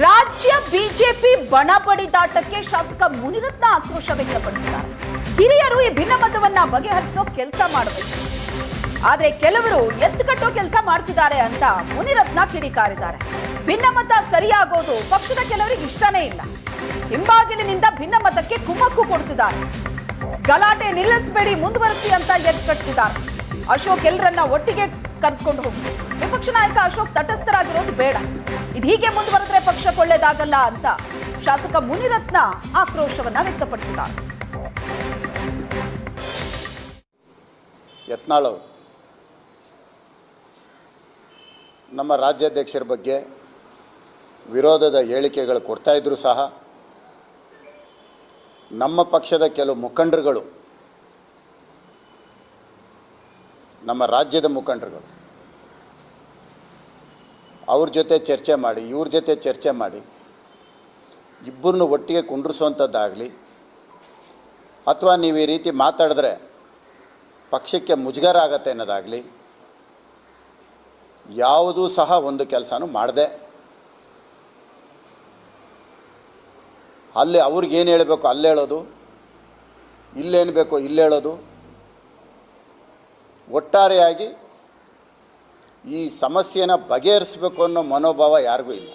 ರಾಜ್ಯ ಬಿಜೆಪಿ ಬಣ ಬಡಿದಾಟಕ್ಕೆ ಶಾಸಕ ಮುನಿರತ್ನ ಆಕ್ರೋಶ ವ್ಯಕ್ತಪಡಿಸಿದ್ದಾರೆ. ಹಿರಿಯರು ಈ ಭಿನ್ನಮತವನ್ನ ಬಗೆಹರಿಸೋ ಕೆಲಸ ಮಾಡಬೇಕು. ಆದ್ರೆ ಕೆಲವರು ಎತ್ತುಕಟ್ಟೋ ಕೆಲಸ ಮಾಡ್ತಿದ್ದಾರೆ ಅಂತ ಮುನಿರತ್ನ ಕಿಡಿಕಾರಿದ್ದಾರೆ. ಭಿನ್ನಮತ ಸರಿಯಾಗೋದು ಪಕ್ಷದ ಕೆಲವರಿಗೆ ಇಷ್ಟನೇ ಇಲ್ಲ. ಹಿಂಬಾಗಿಲಿನಿಂದ ಭಿನ್ನಮತಕ್ಕೆ ಕುಮ್ಮಕ್ಕು ಕೊಡ್ತಿದ್ದಾರೆ. ಗಲಾಟೆ ನಿಲ್ಲಿಸಬೇಡಿ ಮುಂದುವರಿಸಿ ಅಂತ ಕಟ್ತಿದ್ದಾರೆ. ಅಶೋಕ್ ಎಲ್ಲರನ್ನ ಒಟ್ಟಿಗೆ ಕರ್ಕೊಂಡು ಹೋಗಿ ವಿಪಕ್ಷ ನಾಯಕ ಅಶೋಕ್ ತಟಸ್ಥರಾಗಿರೋದು ಬೇಡ. ಇದು ಹೀಗೆ ಮುಂದುವರೆದ್ರೆ ಪಕ್ಷ ಒಳ್ಳೇದಾಗಲ್ಲ ಅಂತ ಶಾಸಕ ಮುನಿರತ್ನ ಆಕ್ರೋಶವನ್ನ ವ್ಯಕ್ತಪಡಿಸಿದ್ದಾರೆ. ಯತ್ನಾಳ್ ನಮ್ಮ ರಾಜ್ಯಾಧ್ಯಕ್ಷರ ಬಗ್ಗೆ ವಿರೋಧದ ಹೇಳಿಕೆಗಳು ಕೊಡ್ತಾ ಇದ್ರು ಸಹ ನಮ್ಮ ಪಕ್ಷದ ಕೆಲವು ಮುಖಂಡರುಗಳು ನಮ್ಮ ರಾಜ್ಯದ ಮುಖಂಡರುಗಳು. ಅವ್ರ ಜೊತೆ ಚರ್ಚೆ ಮಾಡಿ, ಇವ್ರ ಜೊತೆ ಚರ್ಚೆ ಮಾಡಿ, ಇಬ್ಬರನ್ನು ಒಟ್ಟಿಗೆ ಕುಂಡ್ರಿಸುವಂಥದ್ದಾಗಲಿ, ಅಥವಾ ನೀವು ಈ ರೀತಿ ಮಾತಾಡಿದ್ರೆ ಪಕ್ಷಕ್ಕೆ ಮುಜುಗರ ಆಗತ್ತೆ ಅನ್ನೋದಾಗಲಿ, ಯಾವುದೂ ಸಹ ಒಂದು ಕೆಲಸನೂ ಮಾಡಿದೆ, ಅಲ್ಲಿ ಅವ್ರಿಗೇನು ಹೇಳಬೇಕು, ಅಲ್ಲೇಳೋದು, ಇಲ್ಲೇನು ಬೇಕೋ ಇಲ್ಲಿ ಹೇಳೋದು ಒಟ್ಟಾರೆಯಾಗಿ ಈ ಸಮಸ್ಯೆನ ಬಗೆಹರಿಸಬೇಕು ಅನ್ನೋ ಮನೋಭಾವ ಯಾರಿಗೂ ಇಲ್ಲ.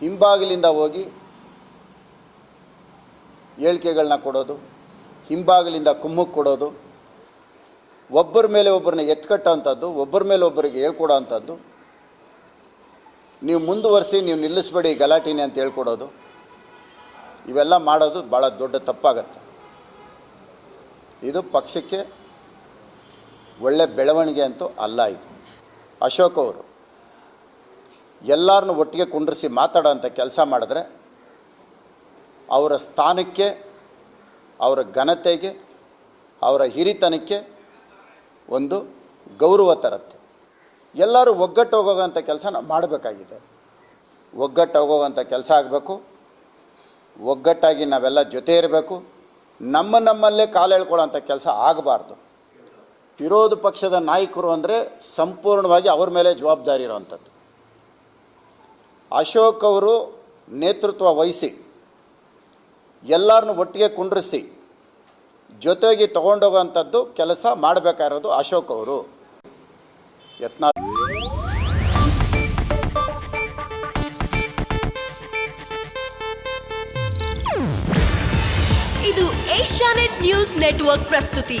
ಹಿಂಬಾಗಿಲಿಂದ ಹೋಗಿ ಹೇಳಿಕೆಗಳನ್ನ ಕೊಡೋದು, ಹಿಂಬಾಗಿಲಿಂದ ಕುಮ್ಮಕ್ಕೆ ಕೊಡೋದು, ಒಬ್ಬರ ಮೇಲೆ ಒಬ್ಬರನ್ನ ಎತ್ಕಟ್ಟೋಂಥದ್ದು, ಒಬ್ಬರ ಮೇಲೆ ಒಬ್ಬರಿಗೆ ಹೇಳ್ಕೊಡೋ ಅಂಥದ್ದು ನೀವು ಮುಂದುವರಿಸಿ, ನೀವು ನಿಲ್ಲಿಸ್ಬೇಡಿ ಗಲಾಟಿನಿ ಅಂತ ಹೇಳ್ಕೊಡೋದು, ಇವೆಲ್ಲ ಮಾಡೋದು ಭಾಳ ದೊಡ್ಡ ತಪ್ಪಾಗತ್ತೆ. ಇದು ಪಕ್ಷಕ್ಕೆ ಒಳ್ಳೆ ಬೆಳವಣಿಗೆ ಅಂತೂ ಅಲ್ಲ ಇದು. ಅಶೋಕ್ ಅವರು ಎಲ್ಲರನ್ನೂ ಒಟ್ಟಿಗೆ ಕುಂಡ್ರಿಸಿ ಮಾತಾಡೋಂಥ ಕೆಲಸ ಮಾಡಿದ್ರೆ ಅವರ ಸ್ಥಾನಕ್ಕೆ, ಅವರ ಘನತೆಗೆ, ಅವರ ಹಿರಿತನಕ್ಕೆ ಒಂದು ಗೌರವ ತರುತ್ತೆ. ಎಲ್ಲರೂ ಒಗ್ಗಟ್ಟು ಹೋಗೋವಂಥ ಕೆಲಸ ನಾವು ಮಾಡಬೇಕಾಗಿದೆ. ಒಗ್ಗಟ್ಟು ಹೋಗೋವಂಥ ಕೆಲಸ ಆಗಬೇಕು. ಒಗ್ಗಟ್ಟಾಗಿ ನಾವೆಲ್ಲ ಜೊತೆ ಇರಬೇಕು. ನಮ್ಮ ನಮ್ಮಲ್ಲೇ ಕಾಲು ಹೇಳ್ಕೊಳ್ಳೋಂಥ ಕೆಲಸ ಆಗಬಾರ್ದು. ವಿರೋಧ ಪಕ್ಷದ ನಾಯಕರು ಅಂದರೆ ಸಂಪೂರ್ಣವಾಗಿ ಅವ್ರ ಮೇಲೆ ಜವಾಬ್ದಾರಿ ಇರೋವಂಥದ್ದು. ಅಶೋಕ್ ಅವರು ನೇತೃತ್ವ ವಹಿಸಿ, ಎಲ್ಲರನ್ನು ಒಟ್ಟಿಗೆ ಕುಂಡ್ರಿಸಿ, ಜೊತೆಗೆ ತಗೊಂಡೋಗೋವಂಥದ್ದು ಕೆಲಸ ಮಾಡಬೇಕಾಗಿರೋದು ಅಶೋಕ್ ಅವರು. ಯತ್ನ ಇದು ಏಷ್ಯಾನೆಟ್ ನ್ಯೂಸ್ ನೆಟ್ವರ್ಕ್ ಪ್ರಸ್ತುತಿ.